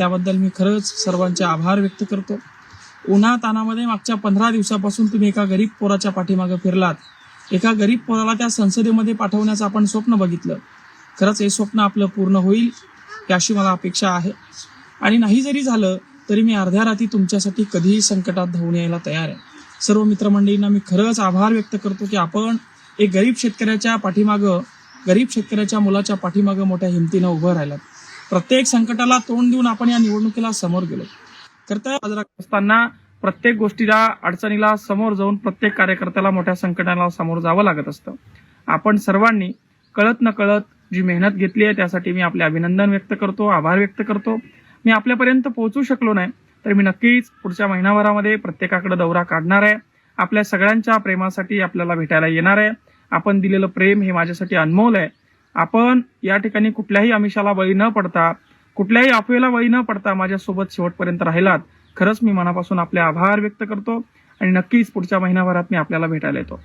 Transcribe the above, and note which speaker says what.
Speaker 1: त्याबद्दल मी खरंच सर्वांचे आभार व्यक्त करतो. उन्हा तानामध्ये मागच्या पंधरा दिवसापासून तुम्ही एका गरीब पोराच्या पाठीमागे फिरलात. एका गरीब पोराला त्या संसदेमध्ये पाठवण्याचं आपण स्वप्न बघितलं. खरंच हे स्वप्न आपलं पूर्ण होईल याशी मला अपेक्षा आहे. आणि नाही जरी झालं तरी मी अर्ध्या रात्री तुमच्यासाठी कधीही संकटात धावून यायला तयार आहे. सर्व मित्रमंडळींना मी खरंच आभार व्यक्त करतो की आपण एक गरीब शेतकऱ्याच्या पाठीमागं गरीब शेतकऱ्याच्या मुलाच्या पाठीमागं मोठ्या हिमतीनं उभं राहिलात. प्रत्येक संकटाला तोंड देऊन आपण या निवडणुकीला समोर गेलो. करता साजरा असताना प्रत्येक गोष्टीला अडचणीला समोर जाऊन प्रत्येक कार्यकर्त्याला मोठ्या संकटाला समोर जावं लागत असतं. आपण सर्वांनी कळत न कळत जी मेहनत घेतली आहे त्यासाठी मी आपले अभिनंदन व्यक्त करतो आभार व्यक्त करतो. मी आपल्यापर्यंत पोहोचू शकलो नाही तर मी नक्कीच पुढच्या महिनाभरामध्ये प्रत्येकाकडे दौरा काढणार आहे. आपल्या सगळ्यांच्या प्रेमासाठी आपल्याला भेटायला येणार आहे. आपण दिलेलं प्रेम हे माझ्यासाठी अनमोल आहे. आपण या ठिकाणी कुठल्याही आमिषाला बळी न पडता कुठल्याही अफवेला बळी न पडता माझ्यासोबत शेवटपर्यंत राहिलात खरंच मी मनापासून आपले आभार व्यक्त करतो आणि नक्कीच पुढच्या महिनाभरात मी आपल्याला भेटायला येतो.